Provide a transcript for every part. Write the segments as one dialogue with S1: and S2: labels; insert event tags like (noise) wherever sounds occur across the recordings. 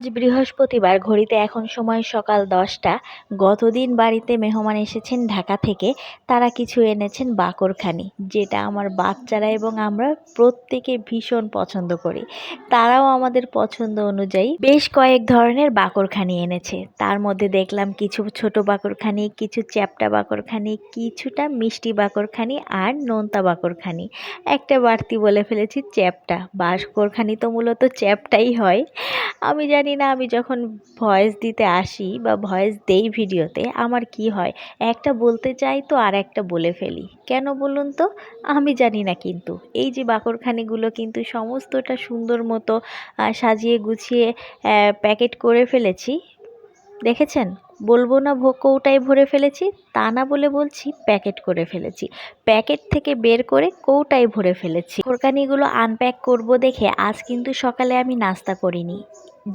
S1: আজ বৃহস্পতিবার ঘড়িতে এখন সময় সকাল দশটা। গতদিন বাড়িতে মেহমান এসেছেন ঢাকা থেকে। তারা কিছু এনেছেন বাকরখানি, যেটা আমার বাচ্চারা এবং আমরা প্রত্যেকে ভীষণ পছন্দ করি। তারাও আমাদের পছন্দ অনুযায়ী বেশ কয়েক ধরনের বাকরখানি এনেছে। তার মধ্যে দেখলাম কিছু ছোট বাকরখানি, কিছু চ্যাপটা বাকরখানি, কিছুটা মিষ্টি বাকরখানি আর নোনতা বাকরখানি। একটা বাড়তি বলে ফেলেছি চ্যাপটা। বাকরখানি তো মূলত চ্যাপটাই হয়। আমি জানি না, আমি যখন ভয়েস দিতে আসি বা ভয়েস দেই ভিডিওতে আমার কি হয়? একটা বলতে চাই তো আর একটা বলে ফেলি। কেন বলুন তো? আমি জানি না কিন্তু। এই যে বাকরখানিগুলো কিন্তু সমস্তটা সুন্দর মতো সাজিয়ে গুছিয়ে প্যাকেট করে ফেলেছি। দেখেছেন? বলব না কৌটায় ভরে ফেলেছি, তা না বলে বলছি প্যাকেট করে ফেলেছি। প্যাকেট থেকে বের করে কৌটায় ভরে ফেলেছি। কোরকানিগুলো আনপ্যাক করব দেখে আজ কিন্তু সকালে আমি নাস্তা করিনি।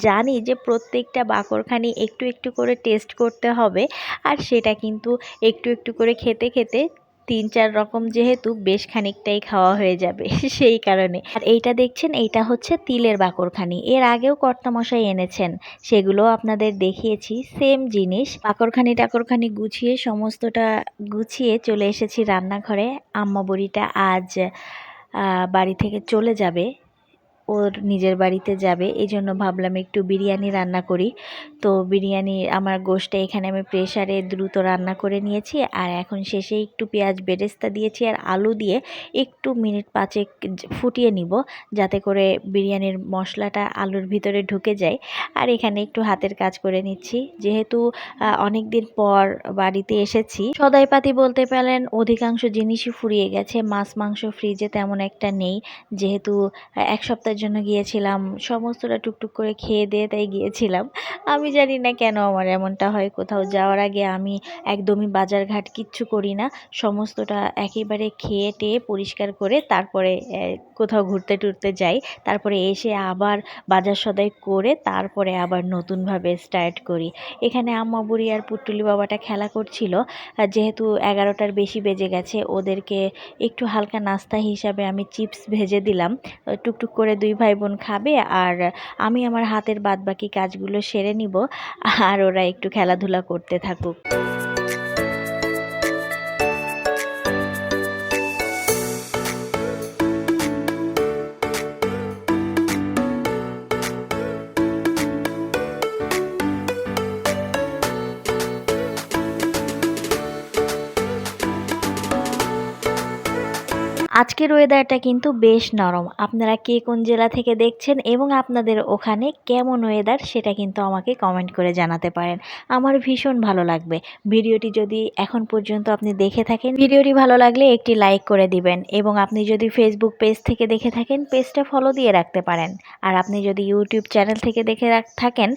S1: জানি যে প্রত্যেকটা বাকরখানি একটু একটু করে টেস্ট করতে হবে, আর সেটা কিন্তু একটু একটু করে খেতে খেতে তিন চার রকম যেহেতু বেশ খানিকটাই খাওয়া হয়ে যাবে, (laughs) সেই কারণে। আর এইটা দেখছেন, এইটা হচ্ছে তিলের বাকরখানি। এর আগেও কর্তামশাই এনেছেন সেগুলো আপনাদের দেখিয়েছি। সেম জিনিস, বাকরখানি টাকরখানি গুছিয়ে সমস্তটা গুছিয়ে চলে এসেছি রান্নাঘরে। আম্মা বুড়িটা আজ বাড়ি থেকে চলে যাবে, ওর নিজের বাড়িতে যাবে। এই জন্য ভাবলাম একটু বিরিয়ানি রান্না করি। তো বিরিয়ানি আমার গোশটা এখানে আমি প্রেশারে দ্রুত রান্না করে নিয়েছি আর এখন শেষে একটু পেঁয়াজ বেরেস্তা দিয়েছি আর আলু দিয়ে একটু মিনিট পাঁচেক ফুটিয়ে নিব যাতে করে বিরিয়ানির মশলাটা আলুর ভিতরে ঢুকে যায়। আর এখানে একটু হাতের কাজ করে নিচ্ছি। যেহেতু অনেক দিন পর বাড়িতে এসেছি, সদাইপাতি বলতে পারেন অধিকাংশ জিনিসই ফুরিয়ে গেছে। মাছ, মাংস ফ্রিজে তেমন একটা নেই। যেহেতু এক সপ্তাহের জন্য গিয়েছিলাম, সমস্তটা টুকটুক করে খেয়ে দিয়ে তাই গিয়েছিলাম। আমি জানি না কেন আমার এমনটা হয়। কোথাও যাওয়ার আগে আমি একদমই বাজার ঘাট কিচ্ছু করি না। সমস্তটা একেবারে খেয়ে টেয়ে পরিষ্কার করে তারপরে কোথাও ঘুরতে টুরতে যাই। তারপরে এসে আবার বাজার সদাই করে তারপরে আবার নতুনভাবে স্টার্ট করি। এখানে আম্মা বুড়ি আর পুটুলি বাবাটা খেলা করছিল। যেহেতু এগারোটার বেশি বেজে গেছে, ওদেরকে একটু হালকা নাস্তা হিসাবে আমি চিপস ভেজে দিলাম। টুকটুক করে দুই ভাই বোন খাবে আর আমি আমার হাতের বাদবাকি কাজগুলো সেরে নিব। আর ওরা একটু খেলাধুলা করতে থাকুক। আজকের ওয়েদারটা কিন্তু বেশ নরম। আপনারা কে কোন জেলা থেকে দেখছেন এবং আপনাদের ওখানে কেমন ওয়েদার সেটা কিন্তু আমাকে কমেন্ট করে জানাতে পারেন। আমার ভীষণ ভালো লাগবে। ভিডিওটি যদি এখন পর্যন্ত আপনি দেখে থাকেন, ভিডিওটি ভালো লাগলে একটি লাইক করে দিবেন এবং আপনি যদি ফেসবুক পেজ থেকে দেখে থাকেন পেজটা ফলো দিয়ে রাখতে পারেন। আর আপনি যদি ইউটিউব চ্যানেল থেকে দেখে থাকেন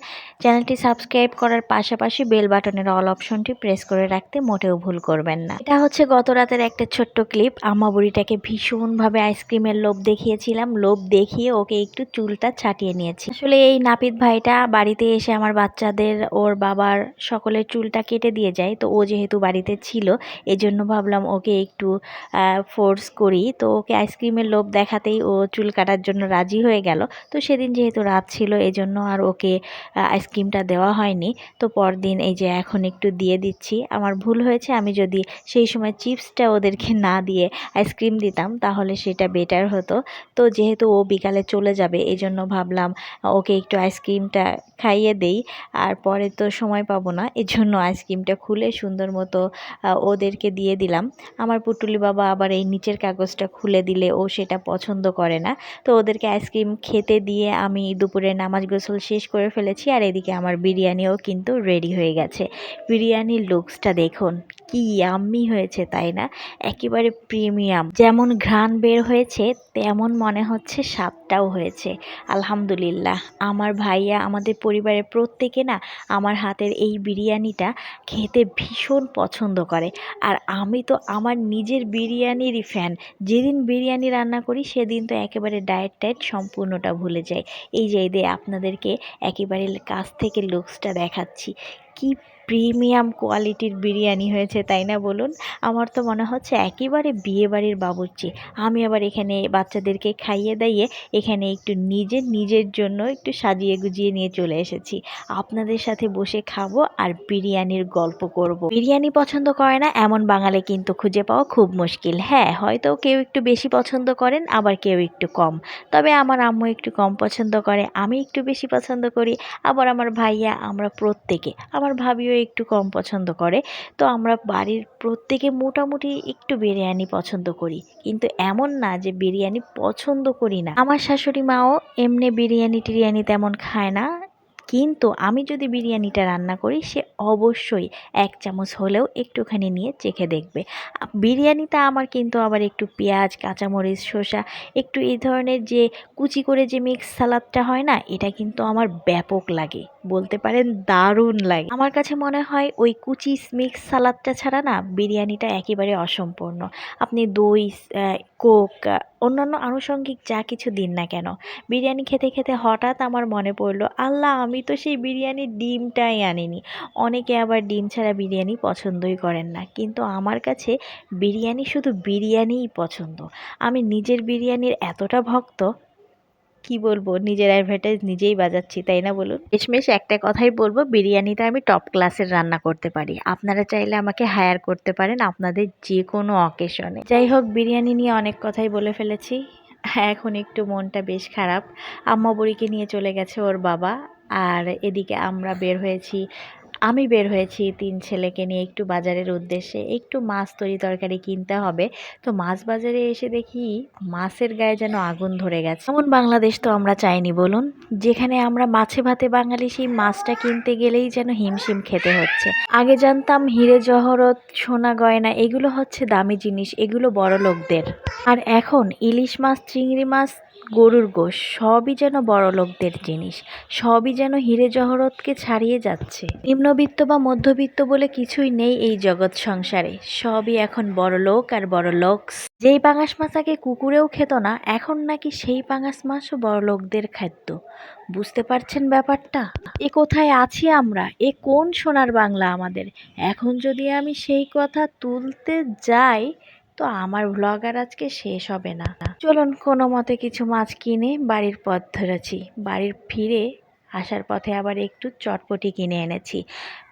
S1: চ্যানেলটি সাবস্ক্রাইব করার পাশাপাশি বেল বাটনের অল অপশনটি প্রেস করে রাখতে মোটেও ভুল করবেন না। এটা হচ্ছে গত রাতের একটা ছোট্ট ক্লিপ আমা বুড়িটাকে ভীষণভাবে আইসক্রিমের লোভ দেখিয়েছিলাম। লোভ দেখিয়ে ওকে একটু চুলটা ছাটিয়ে নিয়েছি। আসলে এই নাপিত ভাইটা বাড়িতে এসে আমার বাচ্চাদের, ওর বাবার সকলের চুলটা কেটে দিয়ে যায়। তো ও যেহেতু বাড়িতে ছিল, এজন্য ভাবলাম ওকে একটু ফোর্স করি। তো ওকে আইসক্রিমের লোভ দেখাতেই ও চুল কাটার জন্য রাজি হয়ে গেল। তো সেদিন যেহেতু রাত ছিল, এজন্য আর ওকে আইসক্রিমটা দেওয়া হয়নি। তো পরদিন এই যে এখন একটু দিয়ে দিচ্ছি। আমার ভুল হয়েছে, আমি যদি সেই সময় চিপসটা ওদেরকে না দিয়ে আইসক্রিম দিতাম তাহলে সেটা বেটার হতো। তো যেহেতু ও বিকালে চলে যাবে এই জন্য ভাবলাম, ওকে একটু আইসক্রিমটা খাইয়ে দেই, আর পরে তো সময় পাবো না এই জন্য আইসক্রিমটা খুলে সুন্দর মতো ওদেরকে দিয়ে দিলাম। আমার পুটুলি বাবা আবার এই নিচের কাগজটা খুলে দিলে ও সেটা পছন্দ করে না। তো ওদেরকে আইসক্রিম খেতে দিয়ে আমি দুপুরে নামাজ গোসল শেষ করে ফেলেছি, আর এদিকে আমার বিরিয়ানিও কিন্তু রেডি হয়ে গেছে। বিরিয়ানির লুকসটা দেখুন, কি ইয়াম্মি হয়েছে, তাই না? একেবারে প্রিমিয়াম যেমন যেমন ঘ্রাণ বের হয়েছে, তেমন মনে হচ্ছে স্বাদটাও হয়েছে। আলহামদুলিল্লাহ, আমার ভাইয়া আমাদের পরিবারের প্রত্যেকে না আমার হাতের এই বিরিয়ানিটা খেতে ভীষণ পছন্দ করে। আর আমি তো আমার নিজের বিরিয়ানিরই ফ্যান যেদিন বিরিয়ানি রান্না করি, সেদিন তো একেবারে ডায়েট টায়েট সম্পূর্ণটা ভুলে যাই। এই যে, এই দিয়ে আপনাদেরকে একেবারে কাছ থেকে লুকসটা দেখাচ্ছি। কি প্রিমিয়াম কোয়ালিটির বিরিয়ানি হয়েছে, তাই না বলুন? আমার তো মনে হচ্ছে একেবারে বিয়েবাড়ির বাবুর্চি। আমি আবার এখানে বাচ্চাদেরকে খাইয়ে দাইয়ে এখানে একটু নিজে নিজের জন্য একটু সাজিয়ে গুজিয়ে নিয়ে চলে এসেছি। আপনাদের সাথে বসে খাব আর বিরিয়ানির গল্প করব। বিরিয়ানি পছন্দ করে না, এমন বাঙালি কিন্তু খুঁজে পাওয়া খুব মুশকিল। হ্যাঁ হয়তো কেউ একটু বেশি পছন্দ করেন, আবার কেউ একটু কম। তবে আমার আম্মু একটু কম পছন্দ করে, আমি একটু বেশি পছন্দ করি। আবার আমার ভাইয়া, আমরা প্রত্যেকে আমার ভাবিও একটু কম পছন্দ করে। তো আমরা বাড়ির প্রত্যেকে মোটামুটি একটু বিরিয়ানি পছন্দ করি। কিন্তু এমন না যে বিরিয়ানি পছন্দ করি না। আমার শাশুড়ি মাও এমনি বিরিয়ানি টিরিয়ানি তেমন খায় না। কিন্তু আমি যদি বিরিয়ানিটা রান্না করি, সে অবশ্যই এক চামচ হলেও একটুখানি নিয়ে চেখে দেখবে। বিরিয়ানিটা আমার কিন্তু আবার একটু পেঁয়াজ, কাঁচামরিচ, শসা, একটু এই ধরনের যে কুচি করে যে মিক্স সালাদটা হয় না, এটা কিন্তু আমার ব্যাপক লাগে। বলতে পারেন দারুণ লাগে। আমার কাছে মনে হয় ওই কুচি মিক্স সালাদটা ছাড়া না, বিরিয়ানিটা একেবারে অসম্পূর্ণ। আপনি দই কোক অন্যান্য আনুষঙ্গিক যা কিছু দিন না কেন। বিরিয়ানি খেতে খেতে হঠাৎ আমার মনে পড়ল, আল্লাহ, আমি তো সেই বিরিয়ানির ডিমটাই আনিনি। অনেকে আবার ডিম ছাড়া বিরিয়ানি পছন্দই করেন না। কিন্তু আমার কাছে বিরিয়ানি শুধু বিরিয়ানিই পছন্দ। আমি নিজের বিরিয়ানির এতটা ভক্ত কি বলব, নিজের অ্যাডভার্টাইজ নিজেই বাজাচ্ছি, তাই না বলুন? শেষমেশ একটা কথাই বলব, বিরিয়ানিটা আমি টপ ক্লাসের রান্না করতে পারি। আপনারা চাইলে আমাকে হায়ার করতে পারেন আপনাদের যে কোনো অকেশনে যাই হোক, বিরিয়ানি নিয়ে অনেক কথাই বলে ফেলেছি। হ্যাঁ এখন একটু মনটা বেশ খারাপ। আম্মা বুড়িকে নিয়ে চলে গেছে ওর বাবা। আর এদিকে আমরা বের হয়েছি আমি বের হয়েছি তিন ছেলেকে নিয়ে একটু বাজারের উদ্দেশ্যে। একটু মাছ তরি তরকারি কিনতে হবে। তো মাছ বাজারে এসে দেখি মাছের গায়ে যেন আগুন ধরে গেছে। এমন বাংলাদেশ তো আমরা চাইনি, বলুন। যেখানে আমরা মাছে ভাতে বাঙালি, সেই মাছটা কিনতে গেলেই যেন হিমশিম খেতে হচ্ছে। আগে জানতাম হিরে জহরত, সোনা গয়না, এগুলো হচ্ছে দামি জিনিস, এগুলো বড় লোকদের আর এখন ইলিশ মাছ, চিংড়ি মাছ গরুর গোশ, সবই যেন বড় লোকদের জিনিস, সবই যেন হিরে জহরতকে ছাড়িয়ে যাচ্ছে। নিম্নবিত্ত বা মধ্যবিত্ত বলে কিছুই নেই এই জগৎ সংসারে, সবই এখন বড় লোক আর বড় লোকস যেই পাঙাশ মাছ আগে কুকুরেও খেত না, এখন নাকি সেই পাঙাশ মাছও বড় লোকদের খাদ্য। বুঝতে পারছেন ব্যাপারটা? এ কোথায় আছি আমরা? এ কোন সোনার বাংলা আমাদের? এখন যদি আমি সেই কথা তুলতে যাই তো আমার ভ্লগ আর আজকে শেষ হবে না। চলুন কোনো মতে কিছু মাছ কিনে বাড়ির পথ ধরেছি। বাড়ির ফিরে আসার পথে আবার একটু চটপটি কিনে এনেছি।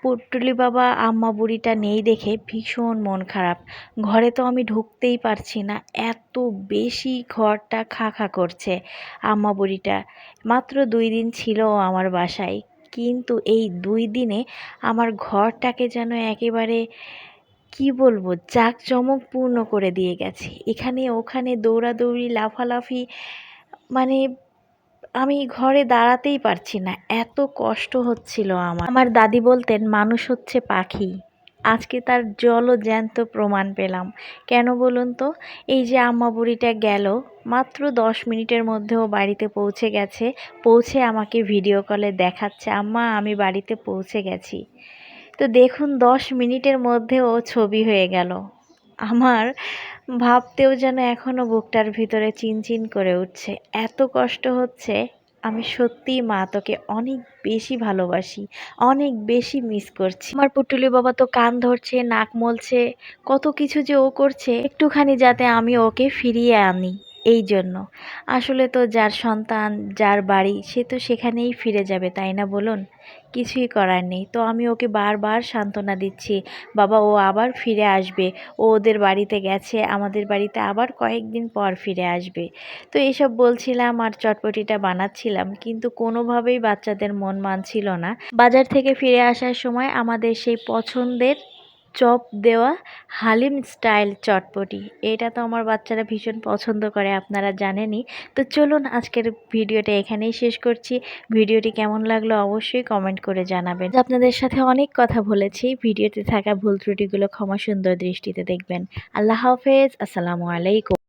S1: পুটুলি বাবা, আম্মা বুড়িটা নেই দেখে ভীষণ মন খারাপ। ঘরে তো আমি ঢুকতেই পারছি না, এত বেশি ঘরটা খা খা করছে আম্মা বুড়িটা। মাত্র দুই দিন ছিল আমার বাসায়, কিন্তু এই দুই দিনে আমার ঘরটাকে যেন একেবারে কি বলব, জাঁকজমকপূর্ণ করে দিয়ে গেছে। এখানে ওখানে দৌড়াদৌড়ি, লাফালাফি মানে আমি ঘরে দাঁড়াতেই পারছি না। এত কষ্ট হচ্ছিল আমার। আমার দাদি বলতেন, মানুষ হচ্ছে পাখি। আজকে তার জলও জ্যান্ত প্রমাণ পেলাম। কেন বলুন তো, এই যে আম্মা বুড়িটা গেল, মাত্র দশ মিনিটের মধ্যে ও বাড়িতে পৌঁছে গেছে। পৌঁছে আমাকে ভিডিও কলে দেখাচ্ছে, আম্মা, আমি বাড়িতে পৌঁছে গেছি। তো দেখুন, দশ মিনিটের মধ্যে ও ছবি হয়ে গেল। আমার ভাবতেও যেন এখনও বুকটার ভিতরে চিনচিন করে উঠছে। এত কষ্ট হচ্ছে, আমি সত্যিই মা তোকে অনেক বেশি ভালোবাসি, অনেক বেশি মিস করছি। আমার পুটুলি বাবা তো কান ধরছে, নাক মলছে, কত কিছু যে ও করছে, একটুখানি যাতে আমি ওকে ফিরিয়ে আনি। এই জন্য। আসলে তো যার সন্তান, যার বাড়ি, সে তো সেখানেই ফিরে যাবে, তাই না বলুন? কিছুই করার নেই। তো আমি ওকে বারবার সান্ত্বনা দিচ্ছি, বাবা, ও আবার ফিরে আসবে। ও ওদের বাড়িতে গেছে, আমাদের বাড়িতে আবার কয়েকদিন পর ফিরে আসবে। তো এসব বলছিলাম আর চটপটিটা বানাচ্ছিলাম, কিন্তু কোনোভাবেই বাচ্চাদের মন মানছিল না। বাজার থেকে ফিরে আসার সময় আমাদের সেই পছন্দের চপ দেওয়া হালিম স্টাইল চটপটি। এটা তো আমার বাচ্চারা ভীষণ পছন্দ করে, আপনারা জানেনই। তো চলুন আজকের ভিডিওটা এখানেই শেষ করছি। ভিডিওটি কেমন লাগল অবশ্যই কমেন্ট করে জানাবেন। আপনাদের সাথে অনেক কথা বলেছি। ভিডিওতে থাকা ভুল ত্রুটিগুলো ক্ষমা সুন্দর দৃষ্টিতে দেখবেন। আল্লাহ হাফেজ, আসসালামু আলাইকুম।